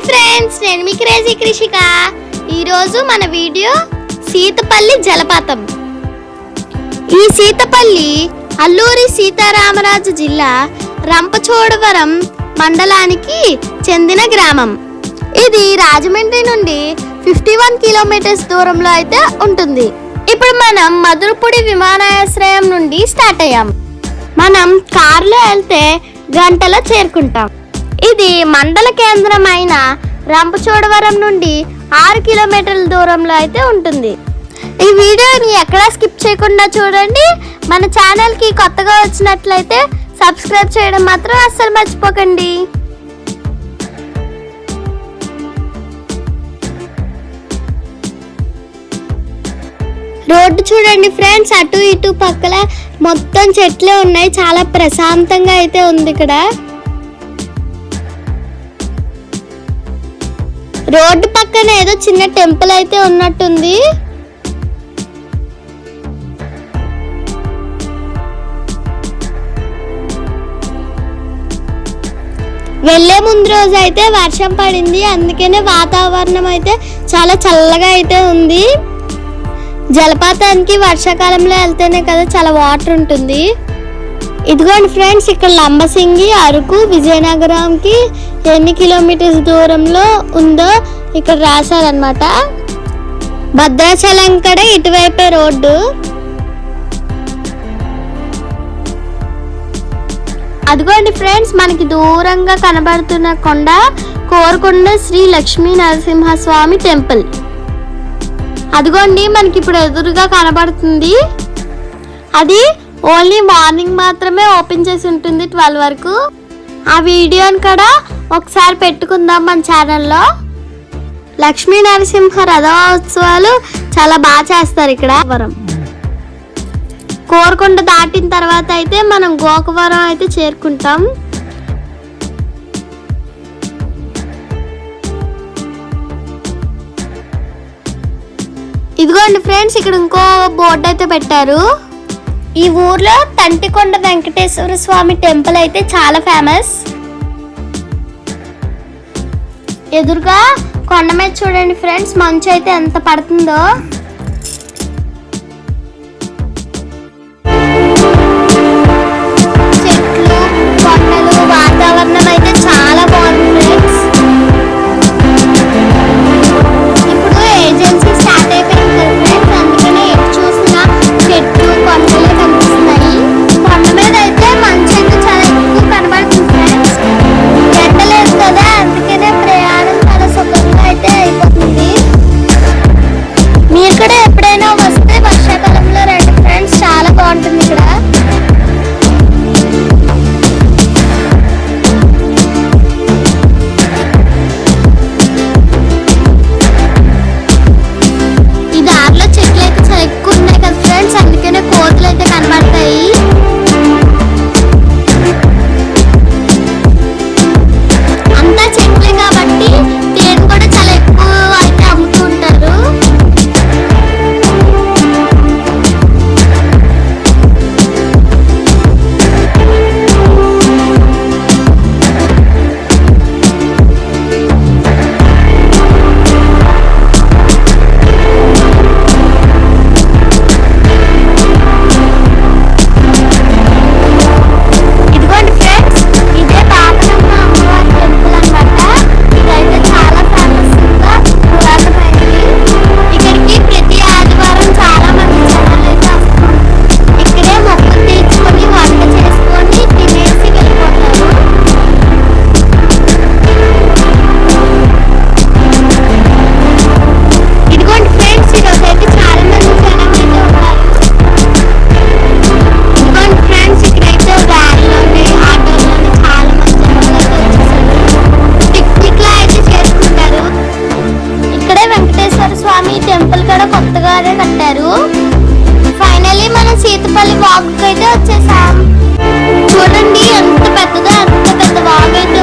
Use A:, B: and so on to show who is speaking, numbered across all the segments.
A: Hi friends నేను మీ crazy Krishika ఈరోజు మన వీడియో సీతపల్లి జలపాతం. ఈ సీతపల్లి అల్లూరి సీతారామరాజు జిల్లా రంపచోడవరం మండలానికి చెందిన గ్రామం. ఇది రాజమండ్రి నుండి ఫిఫ్టీ వన్ కిలోమీటర్స్ దూరంలో అయితే ఉంటుంది. ఇప్పుడు మనం మధురపూడి విమానాశ్రయం నుండి స్టార్ట్ అయ్యాం. మనం కారులో వెళ్తే గంటలో చేరుకుంటాం. ఇది మండల కేంద్రమైన రంపచోడవరం నుండి ఆరు కిలోమీటర్ల దూరంలో అయితే ఉంటుంది. ఈ వీడియోని ఎక్కడా స్కిప్ చేయకుండా చూడండి. మన ఛానల్కి కొత్తగా వచ్చినట్లయితే సబ్స్క్రైబ్ చేయడం మాత్రం అస్సలు మర్చిపోకండి. రోడ్డు చూడండి ఫ్రెండ్స్ అటు ఇటు పక్కల మొత్తం చెట్లే ఉన్నాయి. చాలా ప్రశాంతంగా అయితే ఉంది ఇక్కడ. రోడ్డు పక్కన ఏదో చిన్న టెంపుల్ అయితే ఉన్నట్టుంది. వెళ్ళే ముందు రోజు అయితే వర్షం పడింది. అందుకనే వాతావరణం అయితే చాలా చల్లగా అయితే ఉంది. జలపాతానికి వర్షాకాలంలో వెళ్తేనే కదా చాలా వాటర్ ఉంటుంది. ఇదిగోండి ఫ్రెండ్స్ ఇక్కడ లంబసింగి అరకు విజయనగరంకి ఎన్ని కిలోమీటర్స్ దూరంలో ఉందో ఇక్కడ రాశారనమాట భద్రాచలం కడ ఇటువైపే రోడ్డు. అదిగోండి ఫ్రెండ్స్ మనకి దూరంగా కనబడుతున్న కొండ కోరకొండ శ్రీ లక్ష్మీ నరసింహస్వామి టెంపుల్. అదిగోండి మనకి ఇప్పుడు ఎదురుగా కనబడుతుంది. అది ఓన్లీ మార్నింగ్ మాత్రమే ఓపెన్ చేసి ఉంటుంది ట్వెల్వ్ వరకు. ఆ వీడియోని కూడా ఒకసారి పెట్టుకుందాం మన ఛానల్లో లక్ష్మీ నరసింహ రథోత్సవాలు చాలా బాగా చేస్తారు ఇక్కడ. వరం. కోరుకుంట దాటిన తర్వాత అయితే మనం గోకవరం అయితే చేరుకుంటాం. ఇదిగోండి ఫ్రెండ్స్ ఇక్కడ ఇంకో బోర్డు అయితే పెట్టారు. ఈ ఊర్లో తంటికొండ వెంకటేశ్వర స్వామి టెంపుల్ అయితే చాలా ఫేమస్. ఎదురుగా కొండ మీద చూడండి ఫ్రెండ్స్ మంచు అయితే ఎంత పడుతుందో. కూడా కొత్తగానే కట్టారు. ఫైనలీ మనం సీతపల్లి వాగుకి అయితే వచ్చేసాం. చూడండి ఎంత పెద్దదో ఎంత పెద్ద వాగు అయితే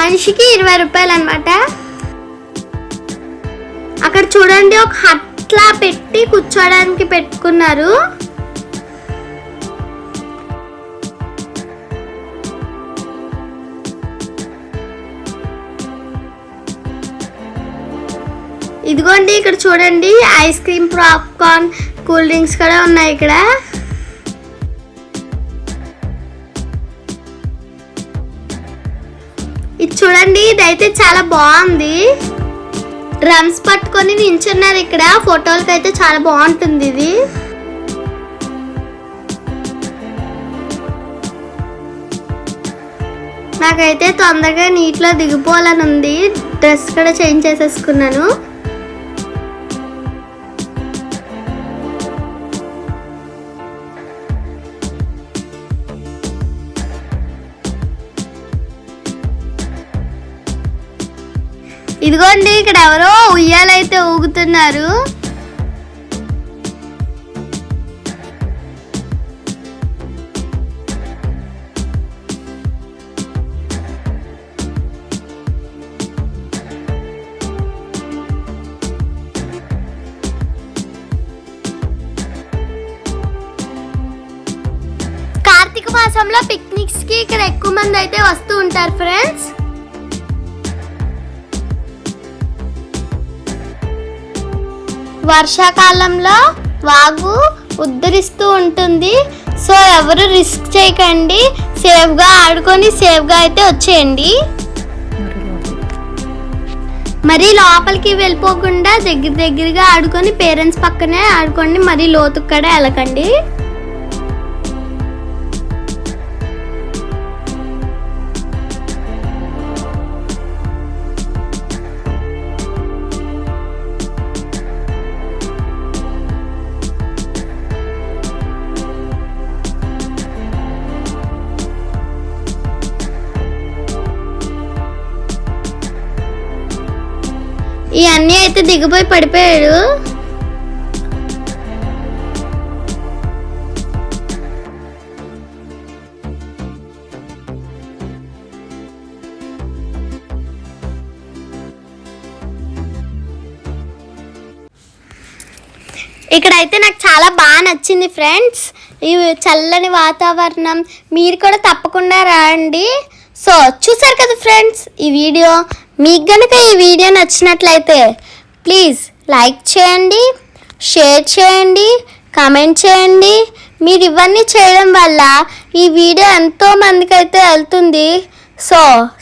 A: మనిషికి ఇరవై రూపాయలు అనమాట అక్కడ చూడండి ఒక హట్లా పెట్టి కూర్చోడానికి పెట్టుకున్నారు. ఇదిగోండి ఇక్కడ చూడండి ice cream popcorn cool drinks కూడా ఉన్నాయి ఇక్కడ. ఇది చూడండి ఇదైతే చాలా బాగుంది. డ్రమ్స్ పట్టుకొని నించున్నారు ఇక్కడ. ఫోటోలకి అయితే చాలా బాగుంటుంది ఇది. నాకైతే తొందరగా నీటిలో దిగిపోవాలని ఉంది. డ్రెస్ కూడా చేంజ్ చేసేసుకున్నాను. ఇదిగోండి ఇక్కడ ఎవరో ఉయ్యాలైతే ఊగుతున్నారు. కార్తీక మాసంలో పిక్నిక్స్కి ఇక్కడ ఎక్కువ మంది అయితే వస్తూ ఉంటారు ఫ్రెండ్స్ వర్షాకాలంలో వాగు ఉద్ధరిస్తూ ఉంటుంది. సో ఎవరు రిస్క్ చేయకండి. సేఫ్గా ఆడుకొని సేఫ్గా అయితే వచ్చేయండి. మరి లోపలికి వెళ్ళిపోకుండా దగ్గర దగ్గరగా ఆడుకొని పేరెంట్స్ పక్కనే ఆడుకోండి. మరి లోతుక్కడ వెళ్ళకండి అన్నీ అయితే దిగిపోయి పడిపోయాడు. ఇక్కడైతే నాకు చాలా బాగా నచ్చింది ఫ్రెండ్స్. ఈ చల్లని వాతావరణం మీరు కూడా తప్పకుండా రండి. సో చూసారు కదా ఫ్రెండ్స్ ఈ వీడియో? మీకు గనుక ఈ వీడియో నచ్చినట్లయితే ప్లీజ్ లైక్ చేయండి షేర్ చేయండి కామెంట్ చేయండి. మీరు ఇవన్నీ చేయడం వల్ల ఈ వీడియో ఎంతో మందికి అయితే వెళ్తుంది. సో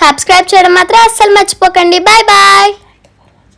A: సబ్స్క్రైబ్ చేయడం మాత్రం అస్సలు మర్చిపోకండి. Bye bye.